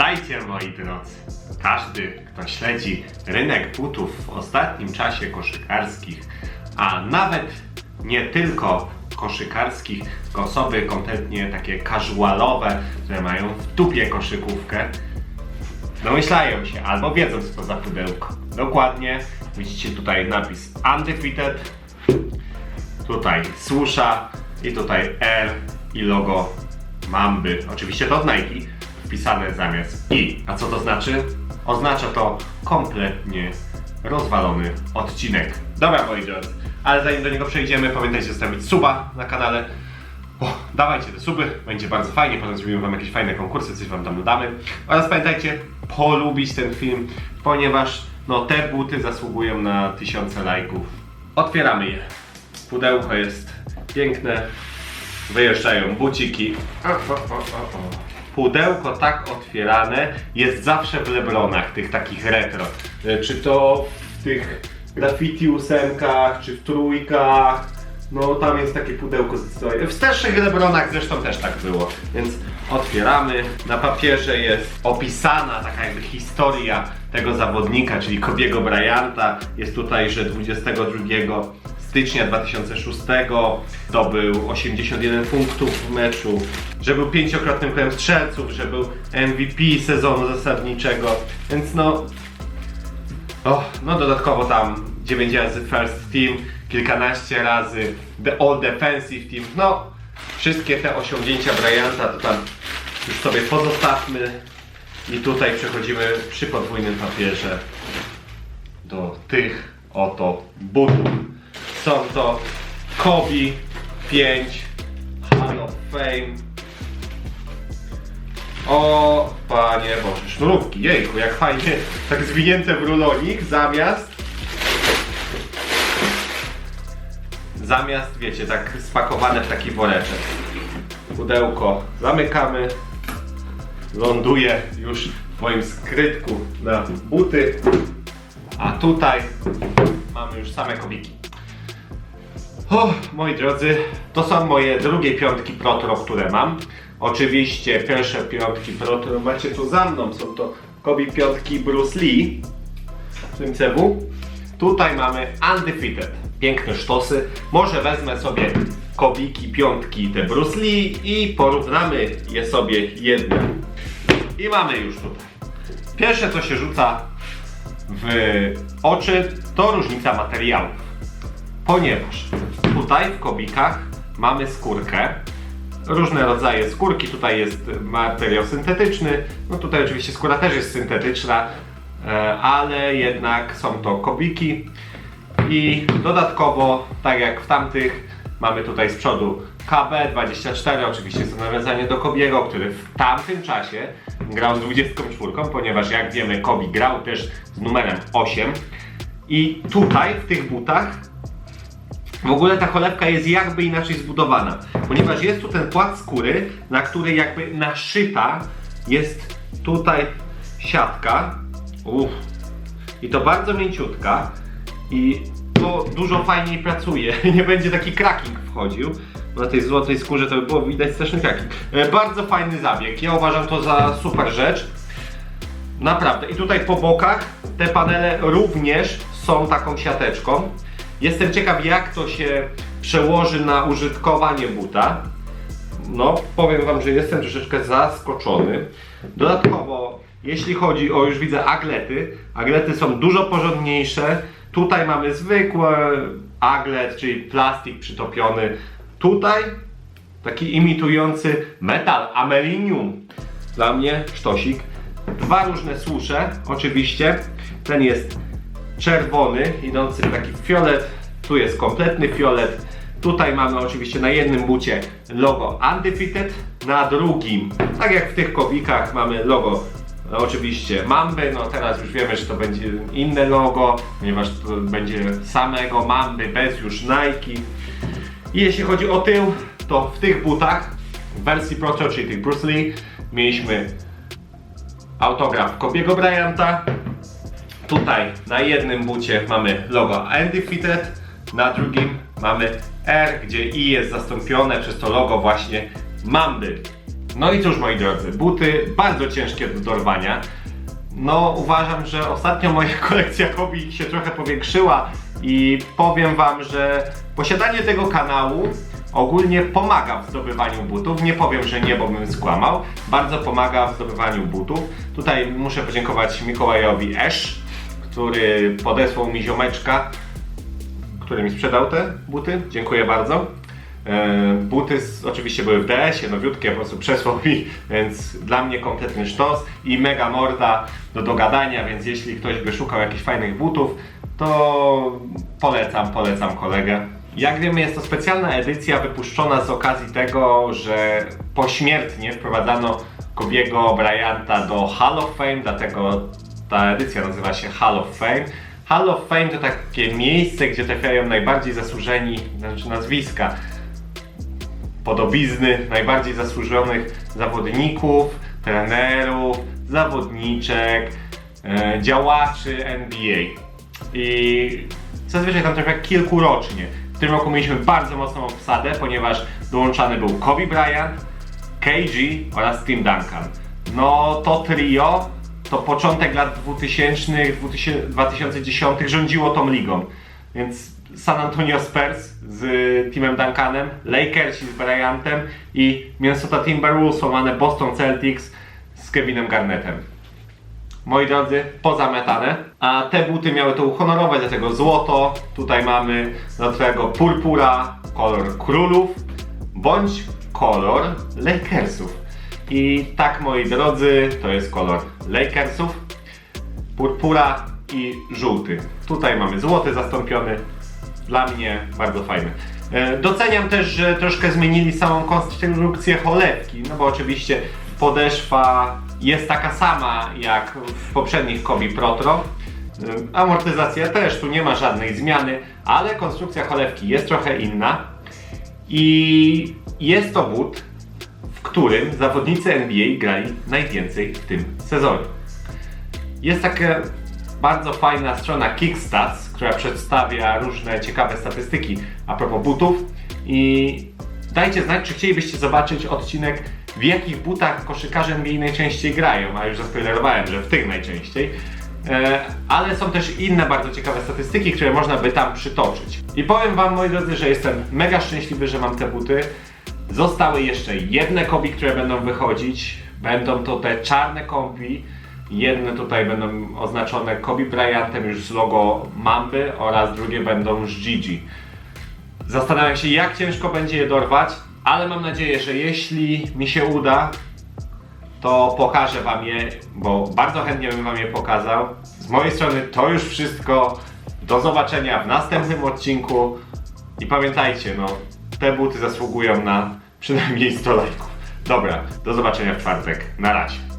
Witajcie moi drodzy. Każdy, kto śledzi rynek butów w ostatnim czasie koszykarskich, a nawet nie tylko koszykarskich, tylko osoby kompletnie takie casualowe, które mają w dupie koszykówkę, domyślają się albo wiedzą co to za pudełko. Dokładnie, widzicie tutaj napis Undefeated, tutaj susza i tutaj R i logo Mamby. Oczywiście to od Nike wpisane zamiast I. A co to znaczy? Oznacza to kompletnie rozwalony odcinek. Dobra moi drodzy, ale zanim do niego przejdziemy, pamiętajcie zostawić suba na kanale. O, dawajcie te suby, będzie bardzo fajnie, potem zrobimy wam jakieś fajne konkursy, coś wam tam dodamy. Oraz pamiętajcie, polubić ten film, ponieważ no te buty zasługują na tysiące lajków. Otwieramy je. Pudełko jest piękne, wyjeżdżają buciki. O, o, o, o, o. Pudełko tak otwierane jest zawsze w Lebronach, tych takich retro. E, Czy to w tych graffiti ósemkach, czy w trójkach. No tam jest takie pudełko zdecydowanie. W starszych Lebronach zresztą też tak było. Więc otwieramy. Na papierze jest opisana taka jakby historia tego zawodnika, czyli Kobiego Bryanta. Jest tutaj, że 22 stycznia 2006 zdobył 81 punktów w meczu, że był pięciokrotnym królem strzelców, że był MVP sezonu zasadniczego, więc no o, no dodatkowo tam 9 razy first team, kilkanaście razy the all defensive team, no wszystkie te osiągnięcia Bryanta to tam już sobie pozostawmy i tutaj przechodzimy przy podwójnym papierze do tych oto butów. Są to Kobe 5 Hall of Fame. O panie Boże, sznurówki, jejku, jak fajnie, tak zwinięte w rulonik zamiast zamiast, wiecie, tak spakowane w taki woreczek. Pudełko zamykamy, ląduje już w moim skrytku na buty, a tutaj mamy już same kobiki. O, moi drodzy, to są moje drugie piątki Protro, które mam. Oczywiście pierwsze piątki Protro macie tu za mną, są to Kobe piątki Bruce Lee w tym cebu. Tutaj mamy Undefeated, piękne sztosy. Może wezmę sobie Kobiki piątki te Bruce Lee i porównamy je sobie jedne. I mamy już tutaj. Pierwsze co się rzuca w oczy to różnica materiałów ponieważ tutaj w kobikach mamy skórkę, różne rodzaje skórki, tutaj jest materiał syntetyczny, no tutaj oczywiście skóra też jest syntetyczna, e, ale jednak są to kobiki. I dodatkowo, tak jak w tamtych, mamy tutaj z przodu KB24, oczywiście jest to nawiązanie do Kobiego, który w tamtym czasie grał z 24, ponieważ jak wiemy Kobi grał też z numerem 8 i tutaj w tych butach w ogóle ta cholewka jest jakby inaczej zbudowana, ponieważ jest tu ten płat skóry, na której jakby naszyta jest tutaj siatka. Uff. I to bardzo mięciutka i to dużo fajniej pracuje. Nie będzie taki cracking wchodził. Na tej złotej skórze to by było widać straszny cracking. E, Bardzo fajny zabieg. Ja uważam to za super rzecz. Naprawdę. I tutaj po bokach te panele również są taką siateczką. Jestem ciekaw, jak to się przełoży na użytkowanie buta. No, powiem Wam, że jestem troszeczkę zaskoczony. Dodatkowo, jeśli chodzi o, już widzę, aglety, aglety są dużo porządniejsze. Tutaj mamy zwykłe aglet, czyli plastik przytopiony. Tutaj taki imitujący metal, amelinium. Dla mnie sztosik. Dwa różne słusze, oczywiście. Ten jest czerwony, idący w taki fiolet. Tu jest kompletny fiolet. Tutaj mamy oczywiście na jednym bucie logo Undefeated, na drugim, tak jak w tych kobikach, mamy logo oczywiście Mamby. No teraz już wiemy, że to będzie inne logo, ponieważ to będzie samego Mamby bez już Nike. I jeśli chodzi o tył, to w tych butach w wersji Pro, czyli tych Bruce Lee, mieliśmy autograf Kobiego Bryanta, Tutaj na jednym bucie mamy logo Undefeated, na drugim mamy R, gdzie I jest zastąpione przez to logo właśnie Mamby. No i cóż moi drodzy, buty bardzo ciężkie do dorwania. No uważam, że ostatnio moja kolekcja hobby się trochę powiększyła i powiem wam, że posiadanie tego kanału ogólnie pomaga w zdobywaniu butów. Nie powiem, że nie, bo bym skłamał. Bardzo pomaga w zdobywaniu butów. Tutaj muszę podziękować Mikołajowi Esz, który podesłał mi ziomeczka, który mi sprzedał te buty. Dziękuję bardzo. E, Buty z, oczywiście były w DS-ie, nowiutkie, po prostu przesłał mi, więc dla mnie kompletny sztos i mega morda do dogadania, więc jeśli ktoś by szukał jakichś fajnych butów, to polecam, polecam kolegę. Jak wiemy, jest to specjalna edycja wypuszczona z okazji tego, że pośmiertnie wprowadzano Kobiego Bryanta do Hall of Fame, dlatego ta edycja nazywa się Hall of Fame. Hall of Fame to takie miejsce, gdzie trafiają najbardziej zasłużeni, znaczy nazwiska, podobizny najbardziej zasłużonych zawodników, trenerów, zawodniczek, e, działaczy NBA. I zazwyczaj tam trafia kilku rocznie. W tym roku mieliśmy bardzo mocną obsadę, ponieważ dołączany był Kobe Bryant, KG oraz Tim Duncan. No to trio to początek lat 2000, 2000 2010 rządziło tą ligą. Więc San Antonio Spurs z Timem Duncanem, Lakersi z Bryantem i Minnesota Timberwolves łamane Boston Celtics z Kevinem Garnettem. Moi drodzy, pozamiatane. A te buty miały to uhonorować, dlatego złoto. Tutaj mamy do tego purpura, kolor królów, bądź kolor Lakersów. I tak, moi drodzy, to jest kolor Lakersów, purpura i żółty. Tutaj mamy złoty zastąpiony. Dla mnie bardzo fajny. E, Doceniam też, że troszkę zmienili samą konstrukcję cholewki, no bo oczywiście podeszwa jest taka sama jak w poprzednich Kobi Protro. E, Amortyzacja też, tu nie ma żadnej zmiany, ale konstrukcja cholewki jest trochę inna. I jest to but, w którym zawodnicy NBA grali najwięcej w tym sezonie. Jest taka bardzo fajna strona Kickstats, która przedstawia różne ciekawe statystyki a propos butów i dajcie znać, czy chcielibyście zobaczyć odcinek w jakich butach koszykarze NBA najczęściej grają, a już zaspoilerowałem, że w tych najczęściej. E, ale są też inne bardzo ciekawe statystyki, które można by tam przytoczyć. I powiem wam, moi drodzy, że jestem mega szczęśliwy, że mam te buty. Zostały jeszcze jedne kobi, które będą wychodzić. Będą to te czarne kombi. Jedne tutaj będą oznaczone Kobe Bryantem już z logo Mamby oraz drugie będą z Gigi. Zastanawiam się jak ciężko będzie je dorwać, ale mam nadzieję, że jeśli mi się uda, to pokażę wam je, bo bardzo chętnie bym wam je pokazał. Z mojej strony to już wszystko. Do zobaczenia w następnym odcinku. I pamiętajcie, no, te buty zasługują na przynajmniej 100 lajków. Dobra, do zobaczenia w czwartek. Na razie.